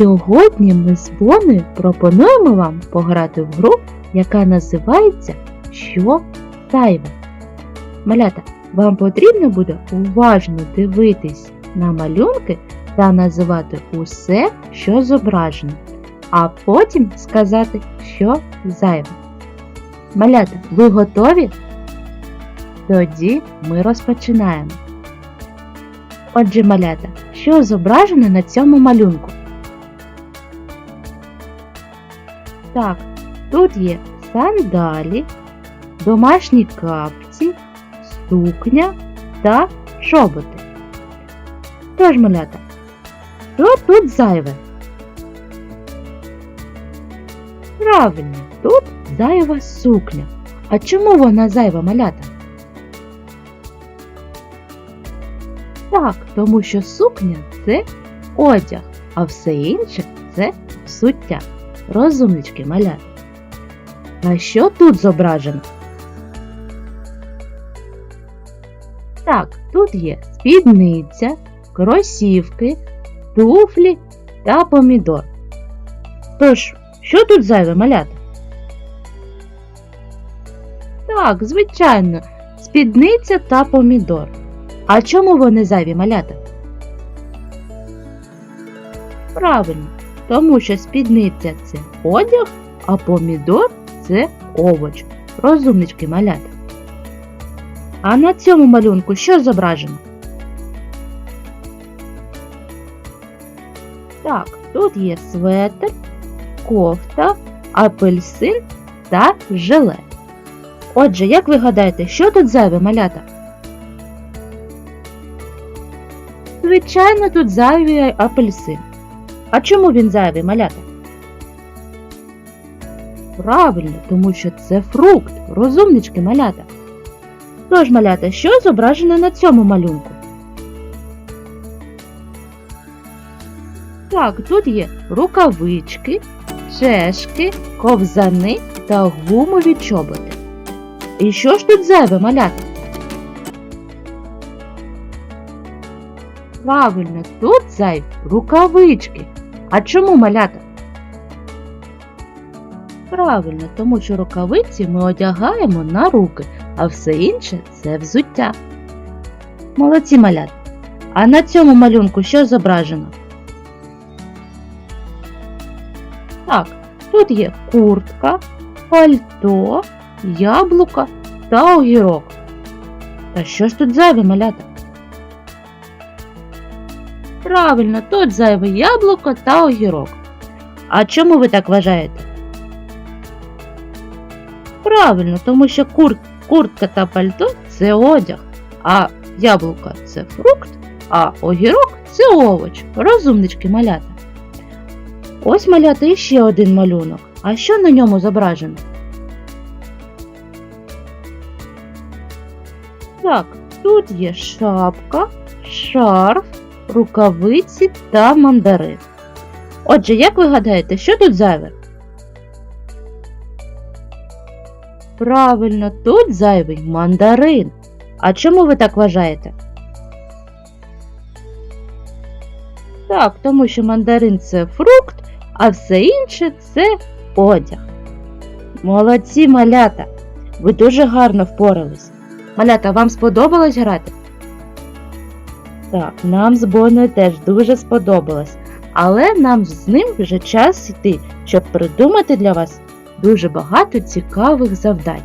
сьогодні ми з Боною пропонуємо вам пограти в гру, яка називається Що зайве. Малята, вам потрібно буде уважно дивитись на малюнки та називати усе, що зображено, а потім сказати, що зайве. Малята, ви готові? Тоді ми розпочинаємо. Отже, малята, що зображено на цьому малюнку? Так, тут є сандалі, домашні капці, сукня та чоботи. Тож, малята, що тут зайве? Правильно, тут зайва сукня. А чому вона зайва малята? Так, тому що сукня це одяг, а все інше це взуття. Розумнички малята. А що тут зображено? Так, тут є спідниця, кросівки, туфлі та помідор. Тож, що тут зайве малята? Так, звичайно, спідниця та помідор. А чому вони зайві малята? Правильно, тому що спідниця це одяг, а помідор це овоч. Розумнички малята. А на цьому малюнку що зображено? Так, тут є светр, кофта, апельсин та желе. Отже, як ви гадаєте, що тут зайве малята? Звичайно, тут зайвий апельсин. А чому він зайвий малята? Правильно, тому що це фрукт, розумнички малята. Тож, малята, що зображено на цьому малюнку? Так, тут є рукавички, чешки, ковзани та гумові чоботи. І що ж тут зайве малята? Правильно, тут зайві рукавички. А чому малята? Правильно, тому що рукавиці ми одягаємо на руки, а все інше це взуття. Молодці малята. А на цьому малюнку що зображено? Так, тут є куртка, пальто, яблука та огірок. Та що ж тут зайве малята? Правильно, тут зайве яблуко та огірок. А чому ви так вважаєте? Правильно, тому що кур... куртка та пальто це одяг, а яблуко це фрукт, а огірок це овоч. Розумнички малята. Ось малята іще один малюнок. А що на ньому зображено? Так, тут є шапка, шарф, рукавиці та мандарин. Отже, як ви гадаєте, що тут зайве? Правильно, тут зайвий мандарин. А чому ви так вважаєте? Так, тому що мандарин це фрукт, а все інше це одяг. Молодці малята! Ви дуже гарно впорались. Малята, вам сподобалось грати? Так, нам з Боною теж дуже сподобалось. Але нам з ним вже час йти, щоб придумати для вас дуже багато цікавих завдань.